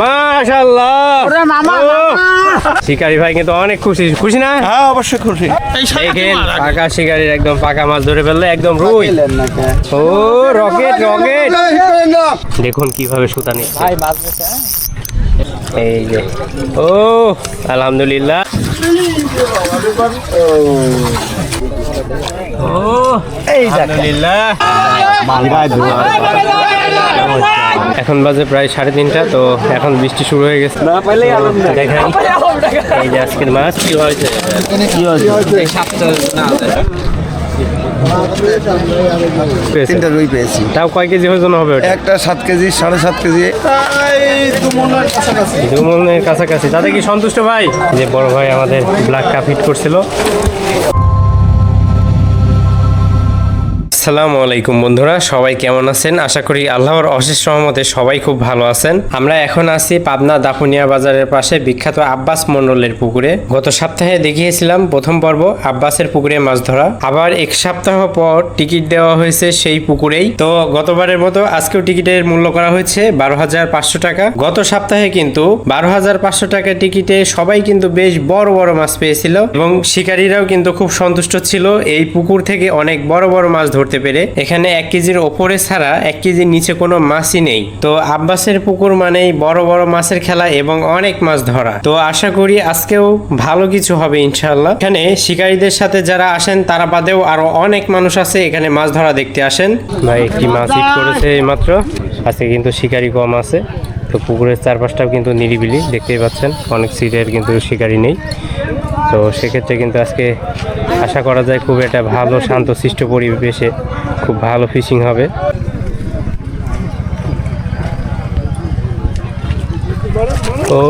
মাশাআল্লাহ ওরে মামা, শিকারি ভাই কিন্তু অনেক খুশি খুশি না হ্যাঁ অবশ্যই খুশি দেখেন পাকা শিকারির একদম পাকা মাছ ধরে ফেললে একদম রুই ও রকেট রকেট দেখুন কীভাবে সুতা নিচ্ছে ভাই মাছ হ্যাঁ? এই যে ও আলহামদুলিল্লাহ ও এই আলহামদুলিল্লাহ এখন বাজে প্রায় সাড়ে তিনটা তো এখন বৃষ্টি শুরু হয়ে গেছে। না আনন্দ। দেখেন এই যে আজকের মাছ। কি হয়েছে? পেয়েছে। তিনটা রুই পেয়েছি। তাও কয় কেজি ওজন হবে ওটা? একটা সাত কেজি সাড়ে সাত কেজি। এই দু মনের কাছাকাছি। দু কাছাকাছি। তাতে কি সন্তুষ্ট ভাই? যে বড় ভাই আমাদের ব্ল্যাক কাপ হিট করছিল। আসসালামু আলাইকুম বন্ধুরা, সবাই কেমন আছেন? আশা করি আল্লাহর অশেষ সহমতে সবাই খুব ভালো আছেন। আমরা এখন আছি পাবনা দাপুনিয়া বাজারের পাশে বিখ্যাত আব্বাস মন্ডলের পুকুরে। গত সপ্তাহে দেখিয়েছিলাম প্রথম পর্ব আব্বাসের পুকুরে মাছ ধরা। আবার এক সপ্তাহ পর টিকিট দেওয়া হয়েছে সেই পুকুরেই। তো গতবারের মতো আজকেও টিকিটের মূল্য করা হয়েছে বারো হাজার পাঁচশো টাকা। গত সপ্তাহে কিন্তু বারো হাজার পাঁচশো টাকা টিকিটে সবাই কিন্তু বেশ বড় বড় মাছ পেয়েছিল। এবং শিকারীরাও কিন্তু খুব সন্তুষ্ট ছিল। এই পুকুর থেকে অনেক বড় বড় মাছ ধরতে পেরে। এখানে এক কেজির ওপরে ছাড়া এক কেজির নিচে কোনো মাছই নেই। তো আব্বাসের পুকুর মানেই বড় বড় মাছের খেলা এবং অনেক মাছ ধরা। তো আশা করি আজকেও ভালো কিছু হবে ইনশাল্লাহ এখানে শিকারীদের সাথে যারা আসেন, তারা বাদেও আরও অনেক মানুষ আছে এখানে মাছ ধরা দেখতে আসেন। ভাই একটি মাছ হিট করেছে মাত্র আজকে কিন্তু শিকারি কম আছে। তো পুকুরের চারপাশটাও কিন্তু নিরিবিলি, দেখতেই পাচ্ছেন। অনেক সিটের কিন্তু শিকারি নেই। তো সেক্ষেত্রে কিন্তু আজকে আশা করা যায় খুব একটা ভালো শান্ত সৃষ্ট পরিবেশে খুব ভালো ফিশিং হবে। ও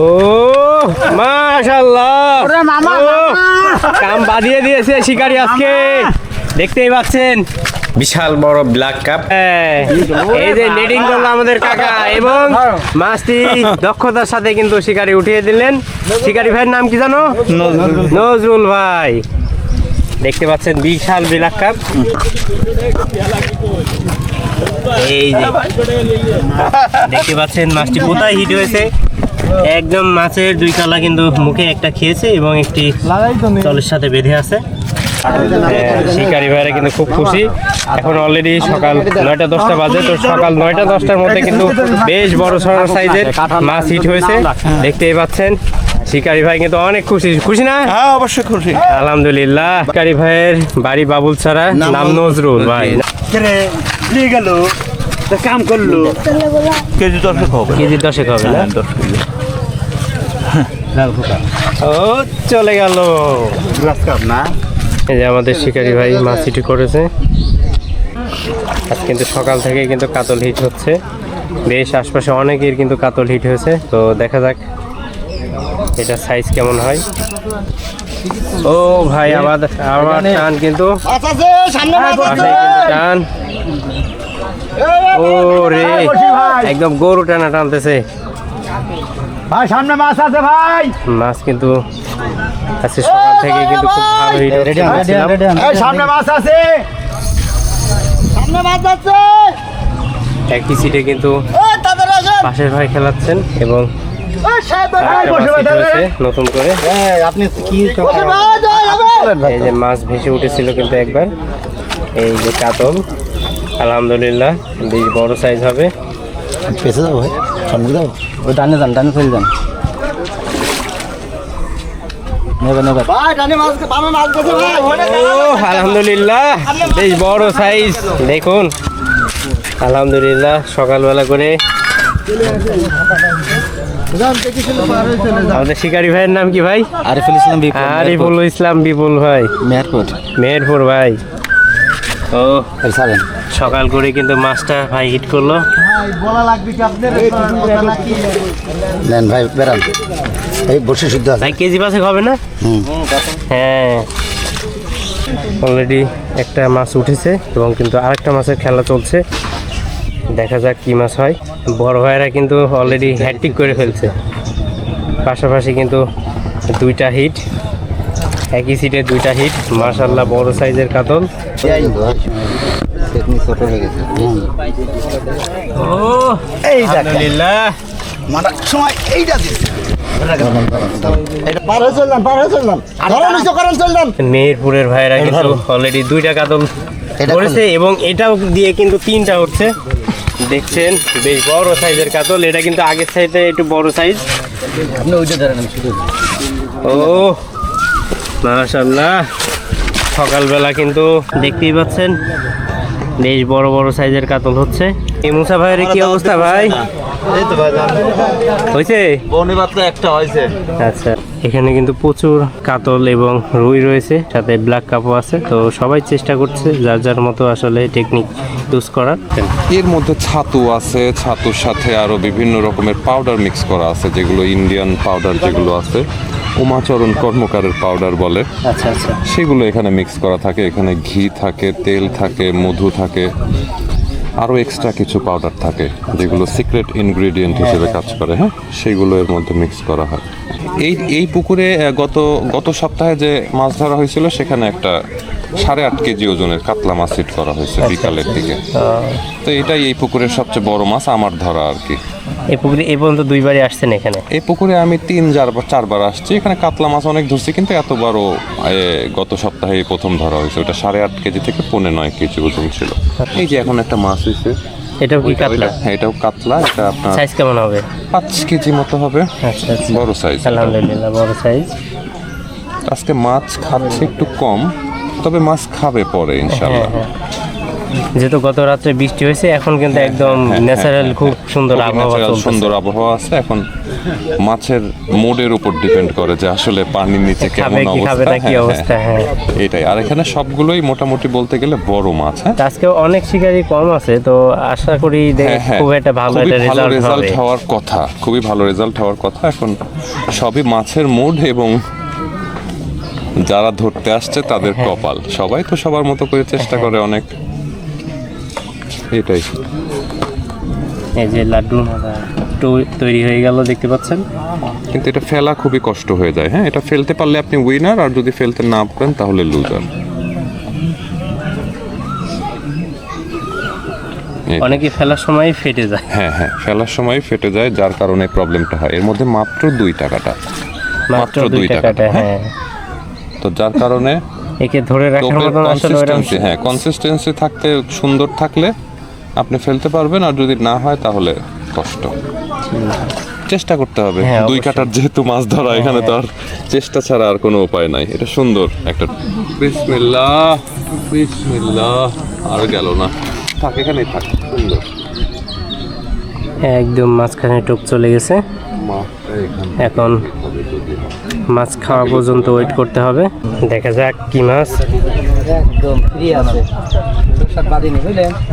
মাশাল্লাহ। কাম বাদিয়ে দিয়েছে শিকারি আজকে। দেখতেই পাচ্ছেন। বিশাল বড় ব্ল্যাক কাপ এই যে নেডিং করল আমাদের কাকা এবং মাছটি দক্ষতার সাথে কিন্তু শিকারি উঠিয়ে দিলেন। শিকারি ভাইয়ের নাম কি জানো? নজরুল। ভাই। দেখতে পাচ্ছেন বিশাল ব্ল্যাক কাপ এই যে দেখতে পাচ্ছেন মাছটি কোথায় হিট হয়েছে? একদম মাছের দুই কালা কিন্তু মুখে একটা খেয়েছে এবং একটি জলের সাথে বেঁধে আছে। শিকারি ভাইরা কিন্তু খুব খুশি। এখন অলরেডি সকাল নয়টা দশটা বাজে তো সকাল নয়টা দশটার মধ্যে কিন্তু বেশ বড় সড় সাইজের মাছ হিট হয়েছে। দেখতেই পাচ্ছেন শিকারি ভাই কিন্তু অনেক খুশি। খুশি না? হ্যাঁ অবশ্যই খুশি। আলহামদুলিল্লাহ শিকারি ভাইয়ের বাড়ি বাবুল ছাড়া নাম নজরুল ভাই। গেল। কাম করল। কেজি দশেক হবে। কেজি দশেক হবে না? ও চলে গেল। গ্লাস কাপ না? এই যে আমাদের শিকারি ভাই মাছ হিট করেছে। আজ কিন্তু সকাল থেকে কিন্তু কাতল হিট হচ্ছে। বেশ আশপাশে অনেকের কিন্তু কাতল হিট হয়েছে। তো দেখা যাক এটা সাইজ কেমন হয়। ও ভাই আবার আবার টান কিন্তু কিন্তু টান। ও রে একদম গরু টানা টানতেছে। ভাই সামনে মাছ আছে ভাই। মাছ কিন্তু আজকে সকাল থেকে কিন্তু খুব ভালো হিট সামনে মাছ আছে! সামনে মাছ আছে! একই সিটে কিন্তু পাশের ভাই খেলাচ্ছেন এবং নতুন করে। আপনি কি এই যে মাছ ভেসে উঠেছিল কিন্তু একবার। এই যে কাতল। আলহামদুলিল্লাহ বেশ বড় সাইজ হবে। পেছে যাব ভাই ওই ডানে যান ডানে চলে যান নেবে নেবে ভাই ডানে মাছ বামে মাছ গেছে ভাই ও আলহামদুলিল্লাহ বেশ বড় সাইজ দেখুন। আলহামদুলিল্লাহ সকালবেলা করে। আমাদের শিকারি ভাইয়ের নাম কি ভাই? আরিফুল ইসলাম আরিফুল ইসলাম বিপুল ভাই। মেহেরপুর। মেহেরপুর ভাই। ও সকাল করে কিন্তু মাছটা ভাই হিট করল। নেন ভাই বেরান। এই বসে শুদ্ধ আছে। ভাই কেজি পাশে হবে না? হ্যাঁ। অলরেডি একটা মাছ উঠেছে এবং কিন্তু আরেকটা মাছের খেলা চলছে। দেখা যাক কি মাছ হয়। বড় ভাইরা কিন্তু অলরেডি হ্যাট্রিক করে ফেলছে। পাশাপাশি কিন্তু দুইটা হিট একই সিটে দুইটা হিট মার্শাল্লাহ বড় সাইজের কাতল। ও এই আলহামদুলিল্লাহ। মারার সময় এইটা দিচ্ছে মেহেরপুরের ভাইরা কিন্তু অলরেডি দুইটা কাতল ধরেছে এবং এটাও দিয়ে কিন্তু তিনটা হচ্ছে। দেখছেন বেশ বড় সাইজের কাতল। এটা কিন্তু আগের সাইজে একটু বড় সাইজ। ও মাশাল্লাহ সকালবেলা কিন্তু দেখতেই পাচ্ছেন বেশ বড় বড় সাইজের কাতল হচ্ছে। এই মুসা ভাইয়ের কি অবস্থা ভাই? হয়েছে বনি মাত্র একটা হয়েছে আচ্ছা এখানে কিন্তু প্রচুর কাতল এবং রুই রয়েছে সাথে ব্ল্যাক কাপও আছে তো সবাই চেষ্টা করছে যার যার মতো আসলে টেকনিক ইউজ করার। এর মধ্যে ছাতু আছে ছাতুর সাথে আরও বিভিন্ন রকমের পাউডার মিক্স করা আছে যেগুলো ইন্ডিয়ান পাউডার যেগুলো আছে উমাচরণ কর্মকারের পাউডার বলে। আচ্ছা আচ্ছা। সেগুলো এখানে মিক্স করা থাকে এখানে ঘি থাকে তেল থাকে মধু থাকে। আরও এক্সট্রা কিছু পাউডার থাকে, যেগুলো সিক্রেট ইনগ্রিডিয়েন্ট হিসেবে কাজ করে হ্যাঁ? সেইগুলো এর মধ্যে মিক্স করা হয়। এই এই পুকুরে গত গত সপ্তাহে যে মাছ ধরা হয়েছিল, সেখানে একটা সাড়ে আট কেজি ওজনের কাতলা মাছ হিট করা হয়েছে বিকালের দিকে। তো এটাই এই পুকুরের সবচেয়ে বড় মাছ আমার ধরা আর কি। এই পুকুরে এ পর্যন্ত দুইবারই আসছেন এখানে? এই পুকুরে আমি তিন চারবার চারবার আসছি। এখানে কাতলা মাছ অনেক ধরছি কিন্তু এত বড় গত সপ্তাহে প্রথম ধরা হয়েছে। ওটা সাড়ে আট কেজি থেকে পৌনে নয় কেজি ওজন ছিল। এই যে এখন একটা মাছ হয়েছে। এটাও কি কাতলা? হ্যাঁ এটাও কাতলা। এটা আপনার সাইজ কেমন হবে? পাঁচ কেজি মতো হবে। আচ্ছা আচ্ছা। বড় সাইজ আলহামদুলিল্লাহ বড় সাইজ আজকে মাছ খাচ্ছে একটু কম। তবে মাছ খাবে পরে ইনশাল্লাহ হ্যাঁ, যেহেতু গত রাত্রে বৃষ্টি হয়েছে এখন কিন্তু একদম হ্যাঁ, ন্যাচারাল খুব সুন্দর আবহাওয়া সুন্দর আবহাওয়া আছে। এখন মাছের মোডের উপর ডিপেন্ড করে যে আসলে পানির নিচে কেমন অবস্থা। কি হ্যাঁ, অবস্থা হ্যাঁ। হ্যাঁ। এটাই। আর এখানে সবগুলোই মোটামুটি বলতে গেলে বড় মাছ হ্যাঁ? আজকে অনেক শিকারি কম আছে তো আশা করি হ্যাঁ, হ্যাঁ। খুব একটা ভালো একটা রেজাল্ট রেজাল্ট হওয়ার কথা খুবই ভালো রেজাল্ট হওয়ার কথা। এখন সবই মাছের মোড এবং যারা ধরতে আসছে তাদের হ্যাঁ। কপাল। সবাই তো সবার মতো করে চেষ্টা করে অনেক। এটাই। এই যে লাড্ডু তৈরি হয়ে গেল দেখতে পাচ্ছেন? কিন্তু এটা ফেলা খুবই কষ্ট হয়ে যায় হ্যাঁ? এটা ফেলতে পারলে আপনি উইনার আর যদি ফেলতে না পারেন তাহলে লুজার অনেকে ফেলার সময় ফেটে যায়। হ্যাঁ হ্যাঁ ফেলার সময় ফেটে যায় যার কারণে প্রবলেমটা হয়। এর মধ্যে মাত্র দুই টাকাটা। মাত্র দুই টাকাটা হ্যাঁ। তো যার কারণে একে ধরে রাখার মতন আসলে কনসিস্টেন্সি হ্যাঁ কনসিস্টেন্সি থাকতে সুন্দর থাকলে আপনি ফেলতে পারবেন আর যদি না হয় তাহলে কষ্ট। চেষ্টা করতে হবে। হ্যাঁ, দুই কাটার যেহেতু মাছ ধরা এখানে তো আর চেষ্টা ছাড়া আর কোনো উপায় নাই। এটা সুন্দর একটা বিসমিল্লাহ বিসমিল্লাহ আর গেল না। থাক এখানেই থাক সুন্দর। একদম মাঝখানে টোপ চলে গেছে। এখানে মাছ খাওয়া পর্যন্ত ওয়েট করতে হবে। দেখা যাক কি মাছ।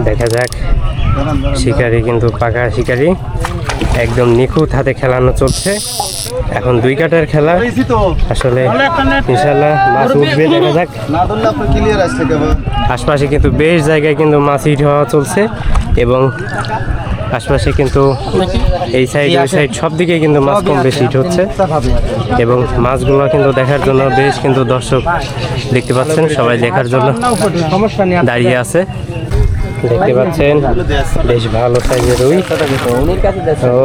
দেখা যাক। শিকারি কিন্তু পাকা শিকারি। একদম নিখুঁত হাতে খেলানো চলছে। এখন দুই কাটার খেলা। আসলে ইনশাল্লাহ মাছ উঠবে দেখা যাক। আশপাশে কিন্তু বেশ জায়গায় কিন্তু মাছ ইট হওয়া চলছে এবং আশপাশে কিন্তু এই সাইড ওই সাইড সব দিকে কিন্তু মাছ কম বেশি হচ্ছে। এবং মাছগুলো কিন্তু দেখার জন্য বেশ কিন্তু দর্শক দেখতে পাচ্ছেন, সবাই দেখার জন্য দাঁড়িয়ে আছে। দেখতে পাচ্ছেন, বেশ ভালো সাইজের উনির ও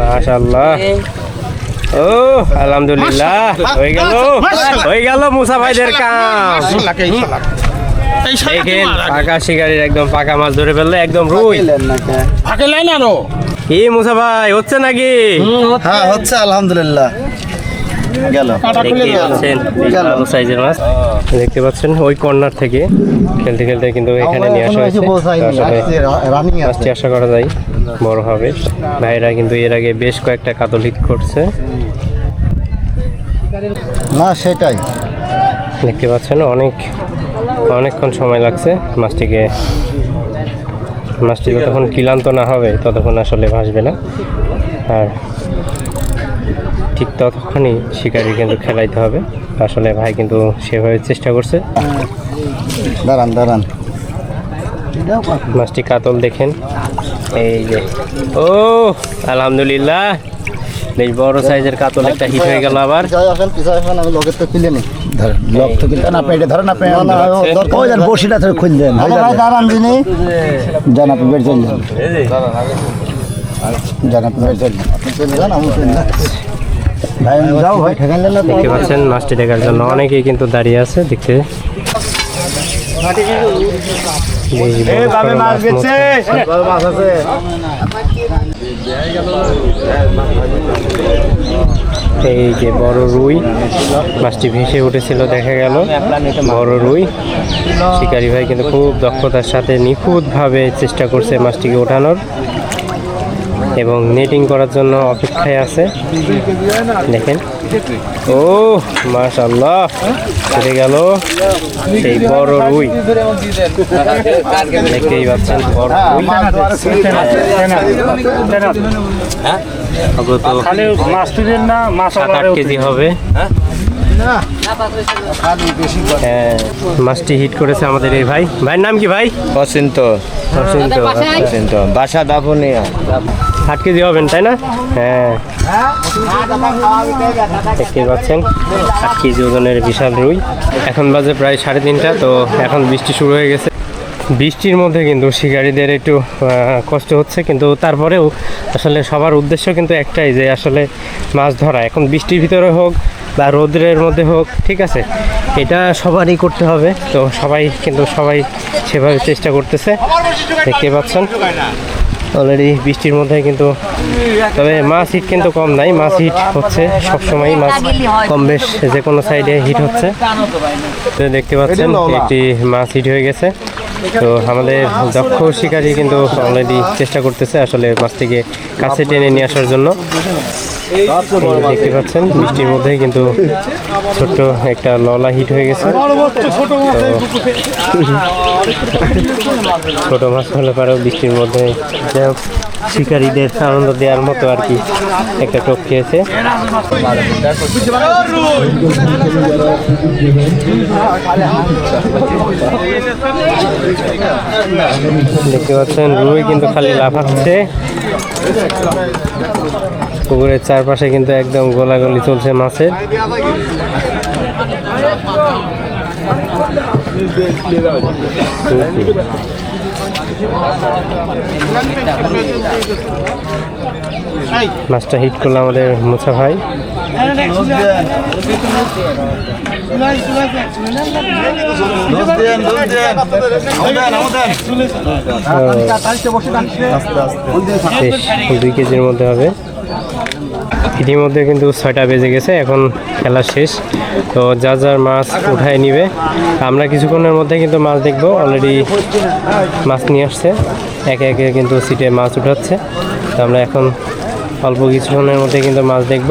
মাশাল্লাহ ও, আলহামদুলিল্লাহ, হয়ে গেল। হয়ে গেল মুসা ভাইদের কাম দেখেন পাকা শিকারির একদম পাকা মাছ ধরে ফেলল একদম রুই। কি মুসা ভাই হচ্ছে নাকি? হ্যাঁ হচ্ছে আলহামদুলিল্লাহ। দেখতে পাচ্ছেন ওই কর্নার থেকে খেলতে খেলতে কিন্তু এখানে নিয়ে আসা হয়েছে। আশা করা যায় বড় হবে। ভাইরা কিন্তু এর আগে বেশ কয়েকটা কাতলিক করছে। না সেটাই। দেখতে পাচ্ছেন অনেক অনেকক্ষণ সময় লাগছে মাছটিকে মাছটি যতক্ষণ ক্লান্ত না হবে ততক্ষণ আসলে ভাসবে না। আর ঠিক ততক্ষণই শিকারি কিন্তু খেলাইতে হবে। আসলে ভাই কিন্তু সেভাবে চেষ্টা করছে। দাঁড়ান দাঁড়ান। মাছটি কাতল দেখেন। এই যে ও আলহামদুলিল্লাহ। বেশ বড় সাইজের কাতল একটা হিট হয়ে গেল আবার। আসেন পিছায় আসেন আমি লগের তো খুলে নি। ধরেন লক তো কিনতে না পেটে ধরেন আপনি ওই দেন বসিটা ধরে খুললেন দাঁড়ান দিনি জান আপনি বের চলে যান। যান আপনি আপনি চলে যান আমি চলে যান ভাই যাও ভাই। ঠেকান না তো দেখতে পাচ্ছেন মাছটি দেখার জন্য। অনেকেই কিন্তু দাঁড়িয়ে আছে দেখতে। এই যে বড় রুই, মাছটি ভেসে উঠেছিল, দেখা গেল। বড় রুই। শিকারি ভাই কিন্তু খুব দক্ষতার সাথে নিখুঁতভাবে চেষ্টা করছে মাছটিকে ওঠানোর। এবং নেটিং করার জন্য অপেক্ষায় আছে। দেখেন। ও মাশাল্লাহ চলে গেল সেই বড় রুই। দেখতেই পাচ্ছেন বড় রুই। সাত আট কেজি হবে। হ্যাঁ মাছটি হিট করেছে আমাদের এই ভাই। ভাইয়ের নাম কি ভাই? অচিন্ত অচিন্ত। অচিন্ত বাসা দাফনিয়া। আট কেজি হবেন, তাই না? হ্যাঁ। দেখতে পাচ্ছেন আট কেজি ওজনের বিশাল রুই। এখন বাজে প্রায় সাড়ে তিনটা, তো এখন বৃষ্টি শুরু হয়ে গেছে। বৃষ্টির মধ্যে কিন্তু শিকারীদের একটু কষ্ট হচ্ছে, কিন্তু তারপরেও আসলে সবার উদ্দেশ্য কিন্তু একটাই যে আসলে মাছ ধরা। এখন বৃষ্টির ভিতরে হোক বা রৌদ্রের মধ্যে হোক, ঠিক আছে? এটা সবারই করতে হবে, তো সবাই কিন্তু সবাই সেভাবে চেষ্টা করতেছে। দেখতে পাচ্ছেন। অলরেডি বৃষ্টির মধ্যে কিন্তু তবে মাছ হিট কিন্তু কম নাই মাছ হিট হচ্ছে সবসময় মাছ কম বেশ যে কোনো সাইডে হিট হচ্ছে। তো দেখতে পাচ্ছেন একটি মাছ হিট হয়ে গেছে। তো আমাদের দক্ষ শিকারী কিন্তু অলরেডি চেষ্টা করতেছে আসলে মাছটিকে কাছে টেনে নিয়ে আসার জন্য। দেখতে পাচ্ছেন, বৃষ্টির মধ্যে কিন্তু ছোট্ট একটা ললা হিট হয়ে গেছে। ছোট মাছ হলে পারেও বৃষ্টির মধ্যে যাই শিকারীদের আনন্দ দেওয়ার মতো আর কি একটা টোপ খেয়েছে। দেখতে পাচ্ছেন, রুই কিন্তু খালি লাফাচ্ছে। পুকুরের চারপাশে কিন্তু একদম গোলাগুলি চলছে মাছের মাছটা হিট করল আমাদের মুছা ভাই। দুই কেজির মধ্যে হবে। ইতিমধ্যে কিন্তু ছয়টা বেজে গেছে, এখন খেলা শেষ। তো যা যার মাছ উঠায় নিবে। আমরা কিছুক্ষণের মধ্যে কিন্তু মাছ দেখব অলরেডি মাছ নিয়ে আসছে। একে একে কিন্তু সিটে মাছ উঠাচ্ছে। তো আমরা এখন অল্প কিছুক্ষণের মধ্যে কিন্তু মাছ দেখব।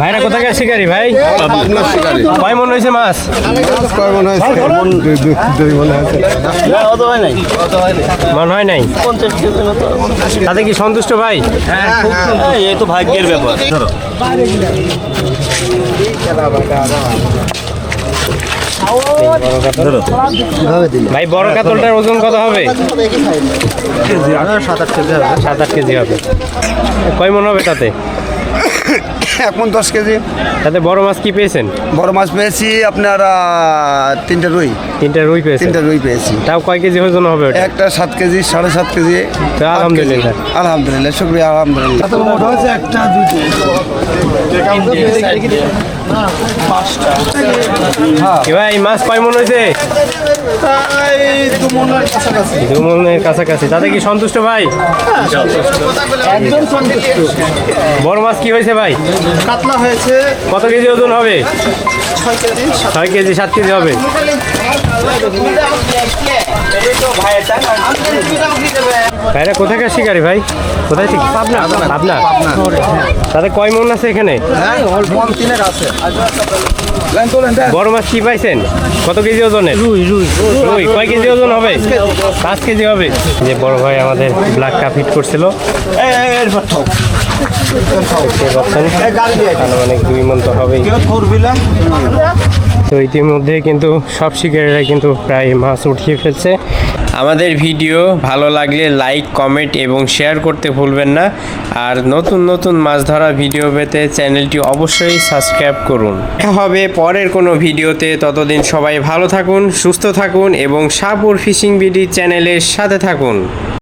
ভাইরা কোথায় শিকারি ভাই? কয় মন হয়েছে মাছ? কয় মনে হয় মন হয় নাই? তাতে কি সন্তুষ্ট ভাই? এই তো ভাগ্যের ব্যাপার। ভাই বড় কাতলটার ওজন কত হবে? সাত আট কেজি হবে। সাত আট কেজি হবে। কয় মন হবে তাতে? এখন দশ কেজি। তাতে বড় মাছ কি পেয়েছেন? বড় মাছ পেয়েছি আপনার তিনটা রুই। তিনটা রুই পেয়েছেন। তিনটা রুই পেয়েছি। তাও কয় কেজি ওজন হবে একটা সাত কেজি সাড়ে সাত কেজি। আলহামদুলিল্লাহ। আলহামদুলিল্লাহ শুক্রিয়া আলহামদুলিল্লাহ। একটা কি ভাই মাছ কয় মন হয়েছে? কাছাকাছি। তাতে কি সন্তুষ্ট ভাই? বড় মাছ কি হয়েছে ভাই? কাতলা হয়েছে। কত কেজি ওজন হবে? ছয় কেজি সাত কেজি। হবে। ভাইরা কোথাকার শিকারি ভাই? কোথায় থেকে পাবনা? পাবনা? তাতে কয় মন আছে এখানে? বড় মাছ কি পাইছেন? কত কেজি ওজনের? রুই রুই। রুই। কয় কেজি ওজন হবে? পাঁচ কেজি হবে। যে বড় ভাই আমাদের ব্ল্যাক কাপ হিট করছিল আনুমানিক দুই মন তো হবেই। তো ইতিমধ্যে কিন্তু সব শিকারীরা কিন্তু প্রায় মাছ উঠিয়ে ফেলছে। আমাদের ভিডিও ভালো লাগলে লাইক কমেন্ট এবং শেয়ার করতে ভুলবেন না। আর নতুন নতুন মাছ ধরা ভিডিও পেতে চ্যানেলটি অবশ্যই সাবস্ক্রাইব করুন। দেখা হবে পরের কোনো ভিডিওতে। ততদিন সবাই ভালো থাকুন সুস্থ থাকুন এবং সাপুর ফিশিং বিডি চ্যানেলের সাথে থাকুন।